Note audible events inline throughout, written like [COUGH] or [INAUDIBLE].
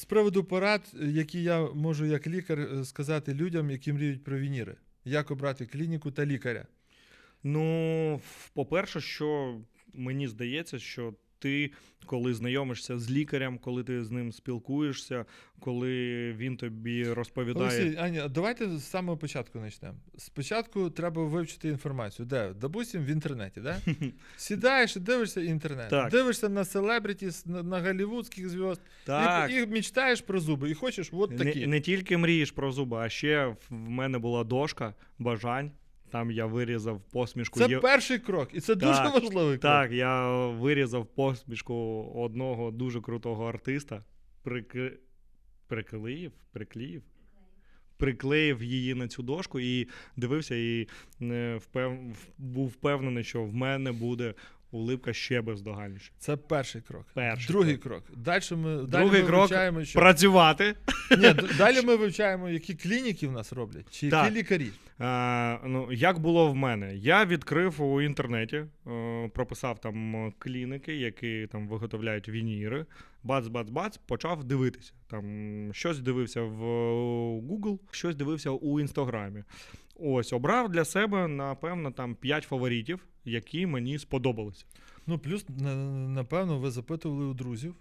З приводу порад, які я можу як лікар е, сказати людям, які мріють про вініри. Як обрати клініку та лікаря? Ну, по-перше, що мені здається, що ти, коли знайомишся з лікарем, коли ти з ним спілкуєшся, коли він тобі розповідає. Олексій, Аня, давайте з самого початку почнемо. Спочатку треба вивчити інформацію. Де? Допустим, в інтернеті, да? [LAUGHS] Сідаєш і дивишся інтернет. Так. Дивишся на селебрітіс, на, голівудських зв'язд, і, і мечтаєш про зуби, і хочеш от такі. не, не тільки мрієш про зуби, а ще в мене була дошка бажань. Там я вирізав посмішку. Це Є- перший крок, і це дуже Так, важливий крок. Так, я вирізав посмішку одного дуже крутого артиста, прик... приклеїв, приклеїв, приклеїв її на цю дошку і дивився, і е, впев... був впевнений, що в мене буде улипка ще бездоганніша. Це перший крок. Перший Другий крок. Далі ми, далі ми крок вивчаємо, що... Працювати. Ні, [LAUGHS] далі ми вивчаємо, які клініки в нас роблять, чи Так. які лікарі. А, ну, як було в мене? Я відкрив у інтернеті, е, прописав там е, клініки, які там виготовляють вініри. Бац-бац-бац, почав дивитися. Там щось дивився в Google, щось дивився у Інстаграмі. Ось, обрав для себе, напевно, там 5 фаворитів, які мені сподобалися. Ну, плюс, на- напевно, ви запитували у друзів.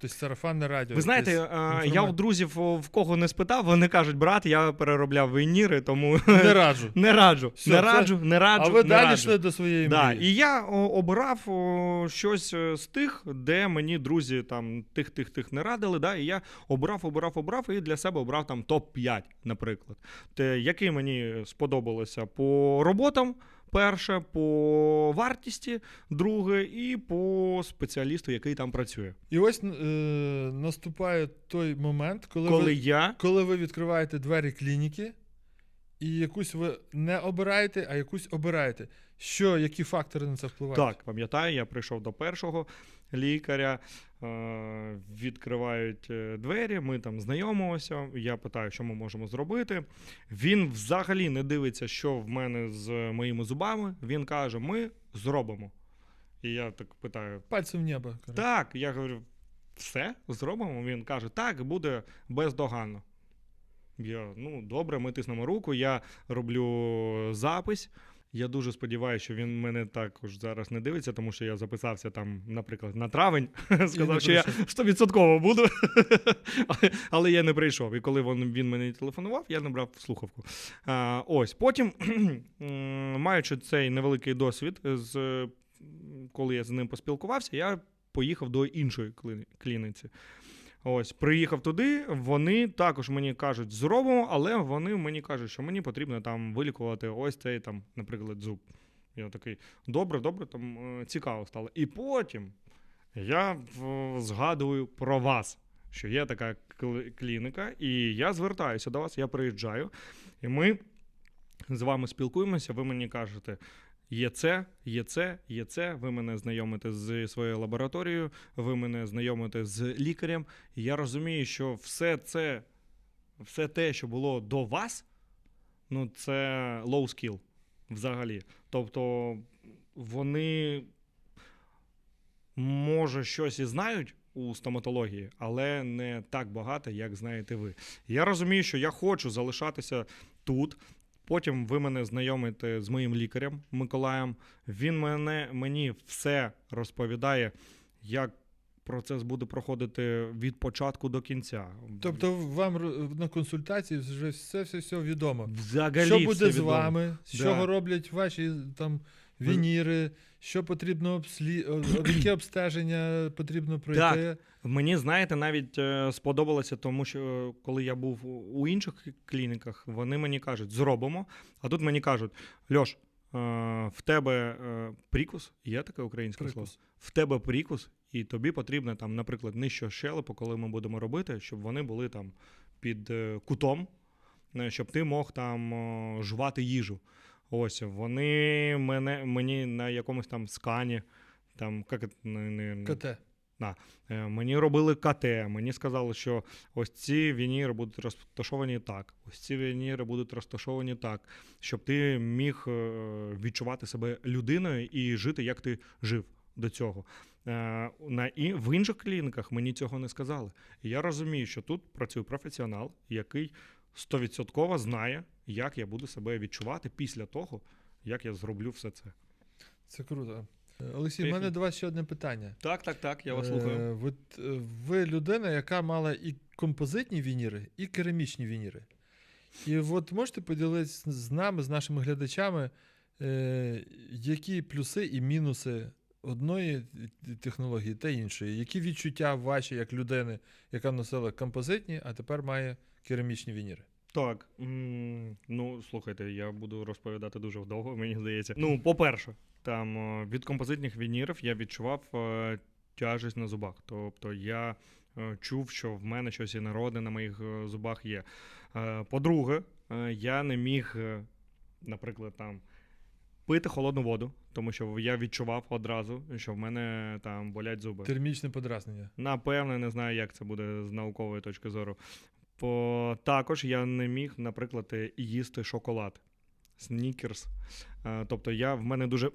Тобто сарафанне радіо. Ви знаєте, якесь е, я у друзів в кого не спитав, вони кажуть, брат, я переробляв вініри, тому не раджу. [LAUGHS] не раджу, Все, не це- раджу, не раджу. А ви не далі раджу. йшли до своєї Да, мрії. і я обрав щось е, з тих, де мені друзі там тих, тих, тих не радили. Да, і я обрав, обрав, обрав, і для себе обрав там топ-5, наприклад. Те, які мені сподобалося по роботам. Перше по вартісті, друге, і по спеціалісту, який там працює. І ось е, наступає той момент, коли, Коли ви, я коли ви відкриваєте двері клініки, і якусь ви не обираєте, а якусь обираєте. Що, які фактори на це впливають? Так, пам'ятаю, я прийшов до першого лікаря, е, відкривають е, двері, ми там знайомимося. Я питаю, що ми можемо зробити. Він взагалі не дивиться, що в мене з моїми зубами. Він каже: ми зробимо. І я так питаю: Пальцем в небо. коротше. так, я говорю, все зробимо. Він каже, так, буде бездоганно. Я, ну, добре, ми тиснемо руку, я роблю запис. Я дуже сподіваюся, що він мене також зараз не дивиться, тому що я записався там, наприклад, на травень. [LAUGHS] Сказав, що я. 100% буду. [LAUGHS] Але я не прийшов. І коли він, він мені телефонував, я набрав слухавку. А, ось. Потім, [CLEARS THROAT] маючи цей невеликий досвід, з, коли я з ним поспілкувався, я поїхав до іншої клініці. Ось, приїхав туди, вони також мені кажуть, зробимо, але вони мені кажуть, що мені потрібно там вилікувати ось цей там, наприклад, зуб. Я такий, добре, добре, там е, цікаво стало. І потім я згадую про вас, що є така клініка, і я звертаюся до вас, я приїжджаю, і ми з вами спілкуємося, ви мені кажете. Є це, є це, є це. Ви мене знайомите з своєю лабораторією, ви мене знайомите з лікарем. Я розумію, що все це, все те, що було до вас, ну це low skill взагалі. Тобто вони може щось і знають у стоматології, але не так багато, як знаєте ви. Я розумію, що я хочу залишатися тут. Потім ви мене знайомите з моїм лікарем Миколаєм. Він мене, мені все розповідає, як процес буде проходити від початку до кінця. Тобто вам на консультації вже все, все, все відомо. Взагалі що буде з відомо. вами, Да. роблять ваші там вініри, що потрібно обслі... яке обстеження потрібно пройти. Так. Мені, знаєте, навіть е, сподобалося, тому що коли я був у- інших клініках, вони мені кажуть, зробимо. А тут мені кажуть: Льош, е, в тебе е, прикус, є таке українське слово? В тебе прикус, і тобі потрібно там, наприклад, нижче щелепу, коли ми будемо робити, щоб вони були там під кутом, щоб ти мог там жувати їжу. Ось вони мене мені на якомусь там скані, там як не, не, КТ. Е, Мені робили КТ, мені сказали, що ось ці вініри будуть розташовані так, ось ці вініри будуть розташовані так, щоб ти міг е, відчувати себе людиною і жити, як ти жив до цього. Е, на і в інших клініках мені цього не сказали. І я розумію, що тут працює професіонал, який стовідсотково знає, як я буду себе відчувати після того, як я зроблю все це. Це круто. Олексій, в мене до вас ще одне питання. Так, так, так, я вас Е, слухаю. от, е, ви людина, яка мала і композитні вініри, і керамічні вініри. І от можете поділитися з нами, з нашими глядачами, е, які плюси і мінуси одної технології та іншої? Які відчуття ваші як людини, яка носила композитні, а тепер має керамічні вініри? Так, ну слухайте, я буду розповідати дуже довго, мені здається. Ну, по-перше, там е, від композитних вінірів я відчував е, тяжесть на зубах. Тобто я е, чув, що в мене щось інородне на моїх зубах є. Е, По-друге, е, я не міг, е, наприклад, там. Пити холодну воду, тому що я відчував одразу, що в мене там болять зуби. Термічне подразнення. Напевне, не знаю, як це буде з наукової точки зору. По... Також я не міг, наприклад, їсти шоколад, снікерс. Е, Тобто, я, в мене дуже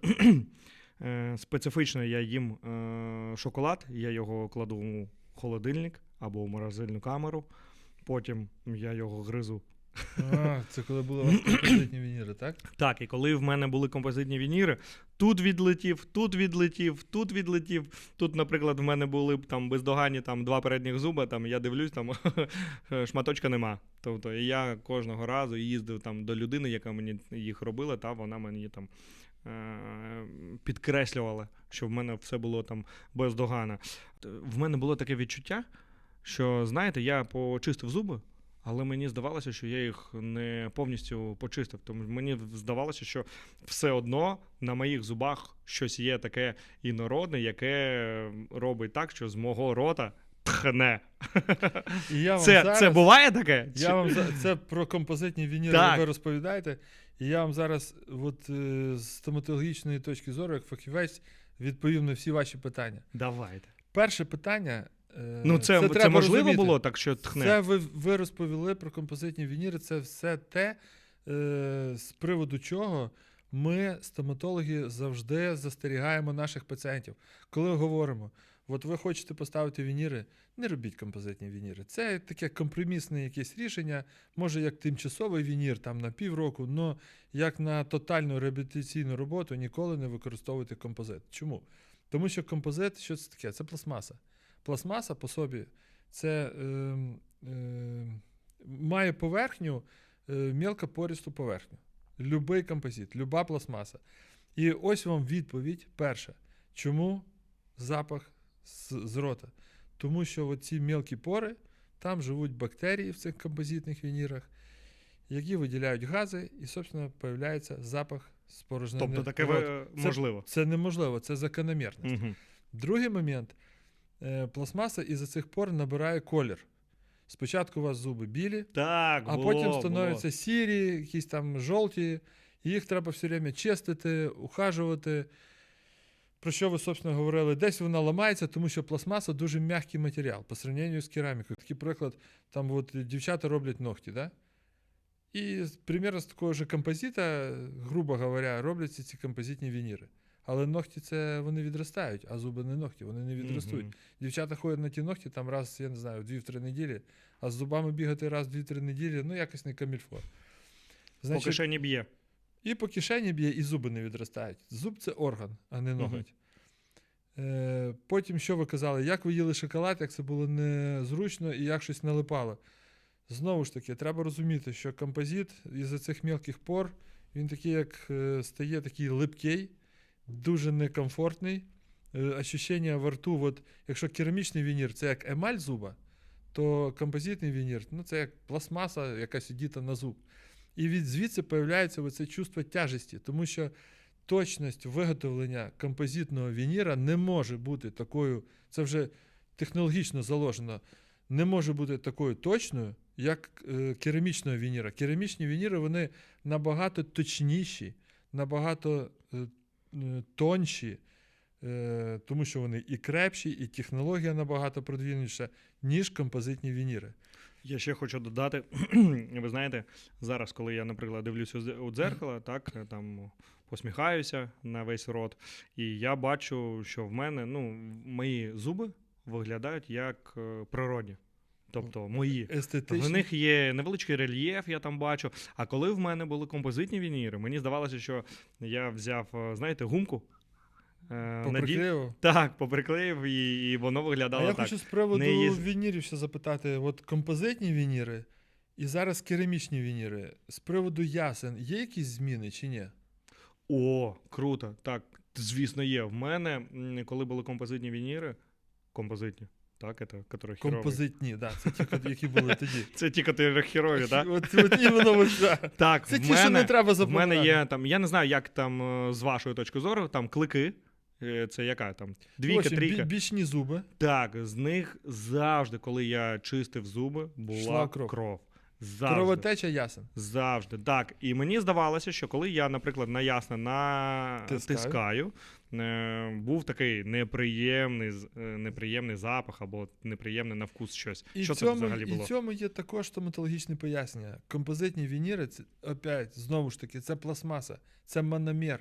[CLEARS THROAT] е, специфічно я їм е, шоколад, я його кладу у холодильник або у морозильну камеру. Потім я його гризу А, це коли були у вас композитні вініри, так? [CLEARS THROAT] Так, і коли в мене були композитні вініри, тут відлетів, тут відлетів, тут відлетів. Тут, наприклад, в мене були б там бездоганні там два передніх зуба, там я дивлюсь, там [LAUGHS] шматочка нема. Тобто я кожного разу їздив там до людини, яка мені їх робила, та вона мені там. е, Підкреслювала, що в мене все було там бездогана. В мене було таке відчуття, що, знаєте, я почистив зуби, але мені здавалося, що я їх не повністю почистив. Тому мені здавалося, що все одно на моїх зубах щось є таке інородне, яке робить так, що з мого рота тхне. Я вам Це, зараз... це буває таке? Я вам за- це про композитні вініри ви розповідаєте. І я вам зараз, от е, з стоматологічної точки зору, як фахівець, відповім на всі ваші питання. Давайте. Перше питання. Е, Ну, це, це, треба можливо розуміти. було так, що тхне? Це ви, ви розповіли про композитні вініри. Це все те, е, з приводу чого ми, стоматологи, завжди застерігаємо наших пацієнтів. Коли говоримо, от ви хочете поставити вініри, не робіть композитні вініри. Це таке компромісне якесь рішення, може як тимчасовий вінір там на півроку, але як на тотальну реабілітаційну роботу ніколи не використовуйте композит. Чому? Тому що композит, що це таке? Це пластмаса. Пластмаса по собі це е, е, має поверхню, е, мілкопористу поверхню. Любий композит, люба пластмаса. І ось вам відповідь перша. Чому запах з, з рота? Тому що ці мілкі пори, там живуть бактерії в цих композитних вінірах, які виділяють гази, і, собственно, появляється запах з. Тобто таке рота. ви- можливо. Це неможливо, це закономірність. Угу. Другий момент. Е, Пластмаса із-за цих пор набирає колір. Спочатку у вас зуби білі, Так, а було, потім було. становляться сірі, якісь там жовті, і їх треба все время чистити, ухажувати. Про що ви, собственно, говорили? Десь вона ламається, тому що пластмаса дуже м'який матеріал по сравненню з керамікою. Такий приклад, там от дівчата роблять ногті, да? І примерно з такого ж композита, грубо говоря, робляться ці композитні вініри. Але ногті це вони відростають, а зуби не ногті, вони не відростуть. Мгм. Дівчата ходять на ті ногті там раз, я не знаю, 2-3 неділі, а з зубами бігати раз 2-3 неділі, ну якось не камільфо. По кишені б'є. і по кишені б'є, і зуби не відростають. Зуб це орган, а не ноготь. Е, потім, що ви казали, як ви їли шоколад, як це було незручно і як щось налипало. Знову ж таки, треба розуміти, що композит із цих мілких пор, він такий, як е, стає такий липкий, дуже некомфортний. Е, ощущення во рту, от, якщо керамічний вінір це як емаль зуба, то композитний вінір ну, це як пластмаса, яка сидіта на зуб. І від звідси появляється оце чувство тяжесті, тому що точність виготовлення композитного вініра не може бути такою, це вже технологічно заложено, не може бути такою точною, як е, керамічного вініра. Керамічні вініри вони набагато точніші, набагато тонші, е, тому що вони і крепші, і технологія набагато продвинуша, ніж композитні вініри. Я ще хочу додати, [CLEARS THROAT] ви знаєте, зараз, коли я, наприклад, дивлюся у дзеркало, так, е, там посміхаюся на весь рот, і я бачу, що в мене ну, мої зуби виглядають як е, природні. Тобто мої. Естетично. В них є невеличкий рельєф, я там бачу. А коли в мене були композитні вініри, мені здавалося, що я взяв, е, знаєте, гумку. е, Поприклеював. Так, поприклеїв, і, і воно А виглядало я так. хочу з приводу Не їз- вінірів ще запитати: от композитні вініри і зараз керамічні вініри. З приводу ясен є якісь зміни чи ні? О, круто. Так, звісно, є. В мене, коли були композитні вініри, композитні, так, Это, которые. Композитні, да, це ті, які були тоді. [LAUGHS] Це ті, які херові, так? От, от іменно да. [LAUGHS] Так, Це в ті, що не треба в запам'ятати. мене є там, я не знаю, як там е, з вашої точки зору, там клики. Е, Це яка там? Двійка, трійка. бічні зуби. Так, з них завжди, коли я чистив зуби, була кров. кров. Завжди. Кровотеча ясен. Завжди. Так. І мені здавалося, що коли я, наприклад, на Тискаю. натискаю, е, був такий неприємний, е, неприємний запах або неприємний на вкус щось. І що в це цьому, взагалі і було? в цьому є також стоматологічне пояснення. Композитні вініри, це, опять, знову ж таки, це пластмаса, це мономер.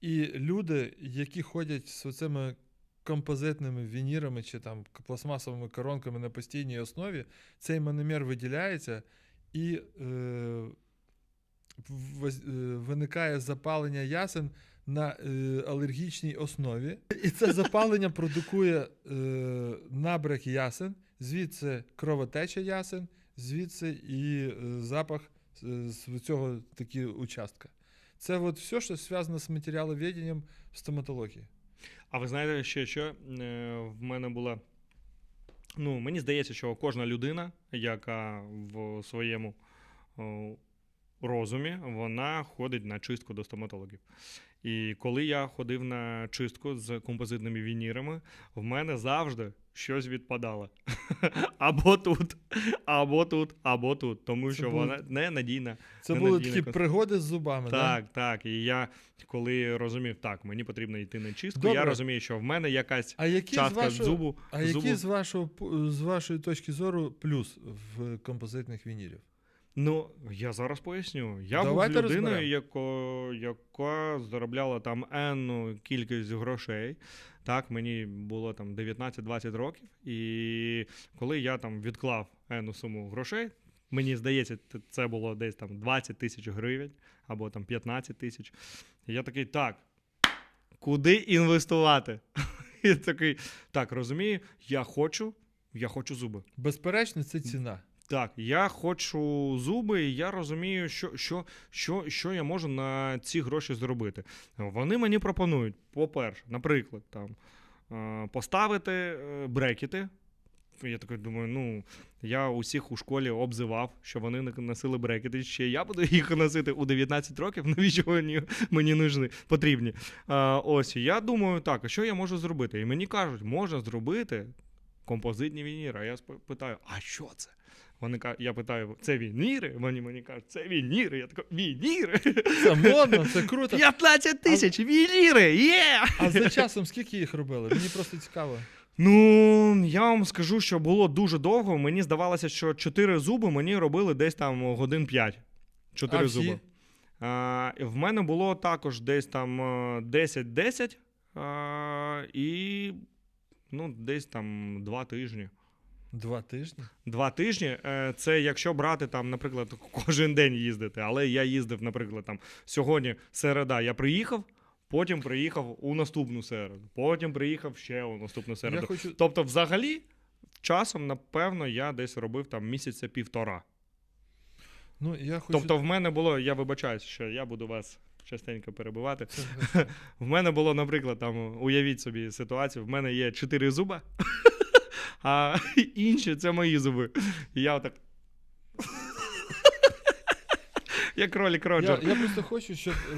І люди, які ходять з цими композитними вінірами чи там пластмасовими коронками на постійній основі, цей мономер виділяється і е, е, виникає запалення ясен на е, алергічній основі. І це запалення продукує е, набряк ясен, звідси кровотеча ясен, звідси і е, запах е, з цього такі участка. Це от все, що зв'язано з матеріаловеденням в стоматології. А ви знаєте, ще що е, в мене була. Ну, мені здається, що кожна людина, яка в своєму розумі, вона ходить на чистку до стоматологів. І коли я ходив на чистку з композитними вінірами, в мене завжди щось відпадало. [LAUGHS] Або тут, або тут, або тут. Тому Це що було- вона ненадійна. Це були такі кос- пригоди з зубами. да? Так, так. І я коли розумів, так, мені потрібно йти на чистку, Добре. я розумію, що в мене якась А які з вашого, зубу. а зубу який з, вашого, з вашої точки зору плюс в композитних вінірів? Ну, я зараз поясню. Я Давайте був людиною, яко, яка заробляла там енну кількість грошей. Так, мені було там 19-20 років. І коли я там відклав енну суму грошей, мені здається, це було десь там 20 тисяч гривень або там 15 тисяч. І я такий, так, куди інвестувати? [LAUGHS] І такий, так, розумію, я хочу, я хочу зуби. Безперечно, це ціна. Так, я хочу зуби, і я розумію, що, що, що, що я можу на ці гроші зробити. Вони мені пропонують, по-перше, наприклад, там, е, поставити е, брекети. Я такий думаю, ну, я усіх у школі обзивав, що вони носили брекети. Ще я буду їх носити у 19 років, [LAUGHS] навіщо вони мені нужні, потрібні. А, ось, я думаю, так, а що я можу зробити? І мені кажуть, можна зробити композитні вініри. А я питаю, а що це? Вони кажуть, я питаю, це вініри? Вони мені кажуть, це вініри. Я такий, вініри? Це модно, це круто. 15 тисяч вініри! Є! А за часом скільки їх робили? Мені просто цікаво. Ну, я вам скажу, що було дуже довго. Мені здавалося, що 4 зуби мені робили десь там годин 5. 4 А всі? зуби. А, в мене було також десь там е, 10-10 а, і ну, десь там 2 тижні. Два тижні. Два тижні е, це якщо брати там, наприклад, кожен день їздити. Але я їздив, наприклад, там сьогодні середа, я приїхав, потім приїхав у наступну середу, потім приїхав ще у наступну середу. Я хочу. Тобто, взагалі, часом, напевно, я десь робив там місяця півтора. Ну, я хочу... Тобто, в мене було, я вибачаюсь, що я буду вас частенько перебивати. Це- [LAUGHS] В мене було, наприклад, там, уявіть собі ситуацію, в мене є чотири зуба, а [LAUGHS] інші це мої зуби. І я отак. [LAUGHS] Як кролік Я, Роджер. я просто хочу, щоб е,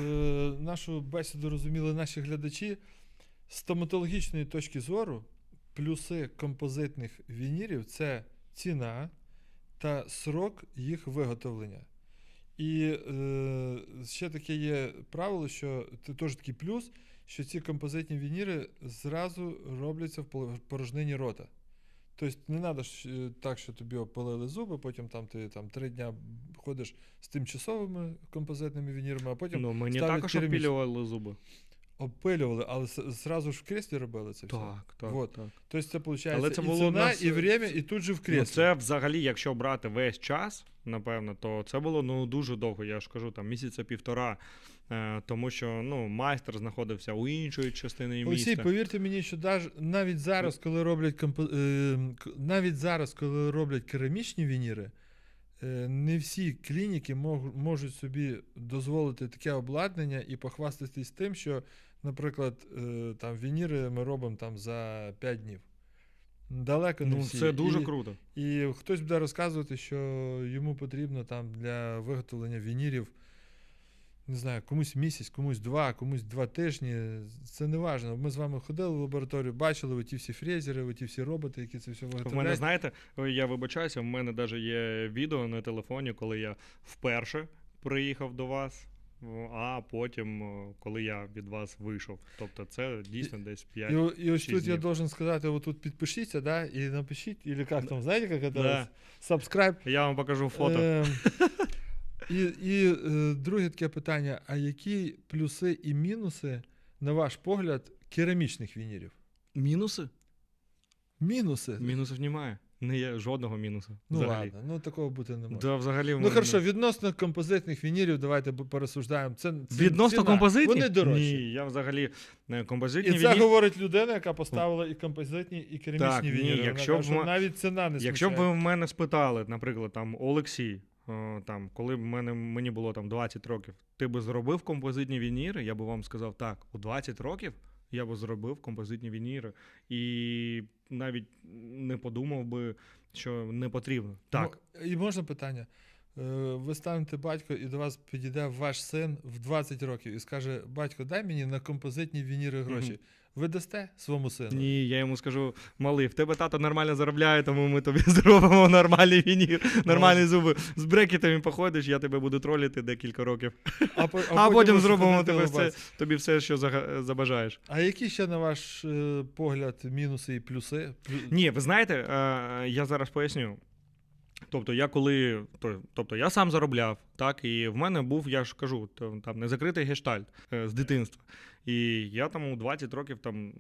нашу бесіду розуміли наші глядачі. З стоматологічної точки зору, плюси композитних вінірів це ціна та срок їх виготовлення. І е, ще таке є правило, що це теж такий плюс, що ці композитні вініри зразу робляться в порожнині рота. Тобто не треба так, що тобі опалили зуби, потім там ти там три дня ходиш з тимчасовими композитними вінірами, а потім Ну, мені також опілювали зуби. опилювали, але зразу ж в креслі робили це все. Так, так. Вот. так. Тобто це виходить Але це і було ціна, нас, і е, время, і тут же в Ну, креслі. це взагалі, якщо брати весь час, напевно, то це було ну дуже довго. Я ж кажу, там місяця півтора. Е, тому що ну, майстер знаходився у іншої частини міста. повірте мені, що навіть зараз, коли роблять компо... е, навіть зараз, коли роблять керамічні вініри, е, не всі клініки можуть собі дозволити таке обладнання і похвастатись тим, що, наприклад, там вініри ми робимо там за 5 днів. Далеко не Ну, всі. це дуже і, круто. І хтось буде розказувати, що йому потрібно там для виготовлення вінірів, не знаю, комусь місяць, комусь два, комусь два тижні. Це не важливо. Ми з вами ходили в лабораторію, бачили оті всі фрезери, оті всі роботи, які це все В мене, знаєте, я вибачаюся, в мене навіть є відео на телефоні, коли я вперше приїхав до вас, а потім, коли я від вас вийшов. Тобто це дійсно десь 5. І, і ось тут я днів. должен сказати, от тут підпишіться, да, і напишіть, или як там, знаєте, як це? Да. Subscribe. Я вам покажу фото. Ем, І, і е, друге таке питання: а які плюси і мінуси, на ваш погляд, керамічних вінірів? Мінуси? Мінуси? Мінусів немає. Не є жодного мінусу. Ну взагалі. ладно, ну такого бути не може. Да, взагалі Ну хорошо, відносно композитних вінірів, давайте порозсуждаємо. Це, це Відносно ціна. композитні? Вони дорожчі. Ні, я взагалі е, композитні І це віні- говорить людина, яка поставила і композитні, і керамічні Так, ні, вініри. Вона якщо б каже, навіть ціна не Якщо б ви в мене спитали, наприклад, там Олексій, там, коли б мене, мені було там 20 років, ти би зробив композитні вініри, я би вам сказав, так, у 20 років я би зробив композитні вініри. І навіть не подумав би, що не потрібно. Так. Ну, і можна питання? Е, Ви станете батько, і до вас підійде ваш син в 20 років і скаже: батько, дай мені на композитні вініри гроші. Мгм. Ви дасте своєму сину? Ні, я йому скажу, малий, в тебе тато нормально заробляє, тому ми тобі [LAUGHS] зробимо нормальний вінір, нормальні зуби. З брекетами походиш, я тебе буду тролити декілька років. А, по- А, потім ви зробимо тебе все, тобі все, що забажаєш. А які ще, на ваш е, погляд, мінуси і плюси? Плю- Ні, ви знаєте, е, я зараз поясню. Тобто, я коли. то- Тобто я сам заробляв, так, і в мене був, я ж кажу, там незакритий гештальт е, з дитинства. І я там у 20 років там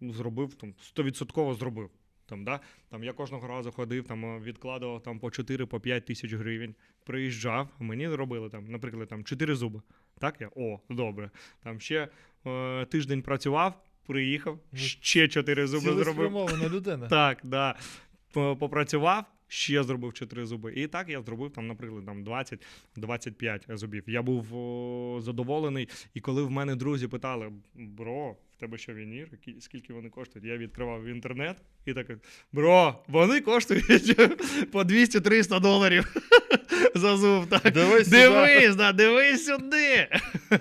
зробив, там 100% зробив. Там, да? там я кожного разу ходив, там е, відкладував там по 4 по 5 тисяч гривень. Приїжджав, мені робили там, наприклад, там 4 зуби. Так я? О, добре. Там ще е, тиждень працював, приїхав, ще 4 зуби зробив. Людина. [LAUGHS] Так, да. Попрацював, ще зробив 4 зуби. І так я зробив там, наприклад, там 20-25 зубів. Я був о, задоволений. І коли в мене друзі питали: бро, в тебе що вінір? Скільки вони коштують? Я відкривав інтернет і так: бро, вони коштують [LAUGHS] по 200-300 доларів [LAUGHS] за зуб. Так. Дивись сюди. Дивись, да, дивись сюди.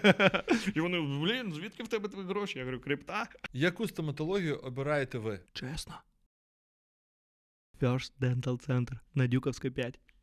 [LAUGHS] І вони, блін, звідки в тебе твої гроші? Я говорю, крипта. Яку стоматологію обираєте ви? Чесно. First Dental Center на Дюковской 5.